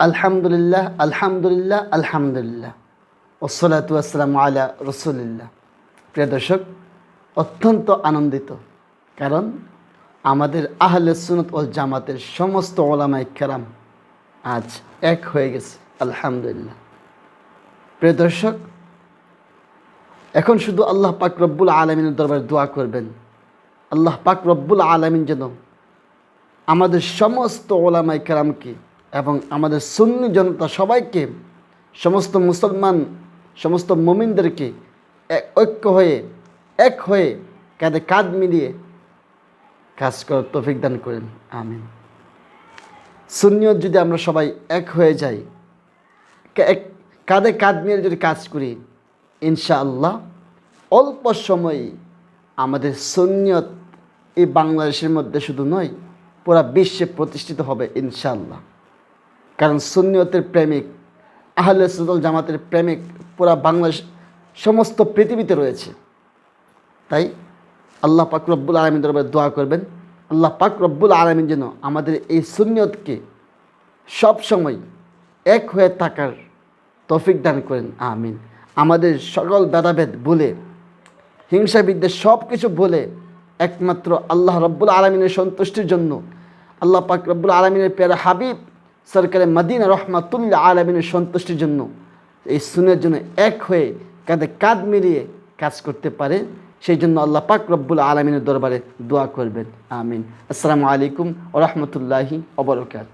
আলহামদুলিল্লাহ আলহামদুলিল্লাহ আলহামদুলিল্লাহ। ওসলাতু আসসালাম আলা রসুলিল্লাহ। প্রিয় দর্শক, অত্যন্ত আনন্দিত, কারণ আমাদের আহলে সুনত ও জামাতের সমস্ত ওলামাই কেরাম আজ এক হয়ে গেছে, আলহামদুলিল্লাহ। প্রিয় দর্শক, এখন শুধু আল্লাহ পাক রব্বুল আলমিনের দরবারে দোয়া করবেন। আল্লাহ পাক রব্বুল আলমিন যেন আমাদের সমস্ত ওলামাই কেরামকে এবং আমাদের সুন্নি জনতা সবাইকে, সমস্ত মুসলমান, সমস্ত মমিনদেরকে ঐক্য হয়ে, এক হয়ে কাঁধে কাঁধ মিলিয়ে কাজ করার তৌফিক দান করেন। আমিন। সুন্নিয়ত যদি আমরা সবাই এক হয়ে যাই এক কাঁধে কাঁধ মিলিয়ে যদি কাজ করি, ইনশাআল্লাহ অল্প সময়ে আমাদের সুন্নিয়ত এই বাংলাদেশের মধ্যে শুধু নয়, পুরা বিশ্বে প্রতিষ্ঠিত হবে ইনশাআল্লাহ। কারণ সুন্নিয়তের প্রেমিক, আহলে সুদল জামাতের প্রেমিক পুরা বাংলাদেশ, সমস্ত পৃথিবীতে রয়েছে। তাই আল্লাহ পাক রব্বুল আলমীর দরবারে দোয়া করবেন, আল্লাহ পাক রব্বুল আলমিন যেন আমাদের এই সুন্নিয়তকে সব সময় এক হয়ে থাকার তফিক দান করেন, আমিন। আমাদের সকল ভেদাভেদ ভুলে হিংসা বিদ্বেষ সব কিছু বলে একমাত্র আল্লাহ রব্বুল আলমিনের সন্তুষ্টির জন্য, আল্লাহ পাক রব্বুল আলমিনের পেয়ারা হাবিব সরকারের মদিনা রহমাতুল্লাহ আলমিনের সন্তুষ্টির জন্য, এই সুনের জন্য এক হয়ে কাঁধে কাঁধ মিলিয়ে কাজ করতে পারে সেই জন্য আল্লাহ পাক রব্বুল আলমিনের দরবারে দোয়া করবেন। আমিন। আসসালামু আলাইকুম ও রহমতুল্লাহি ওবরকাত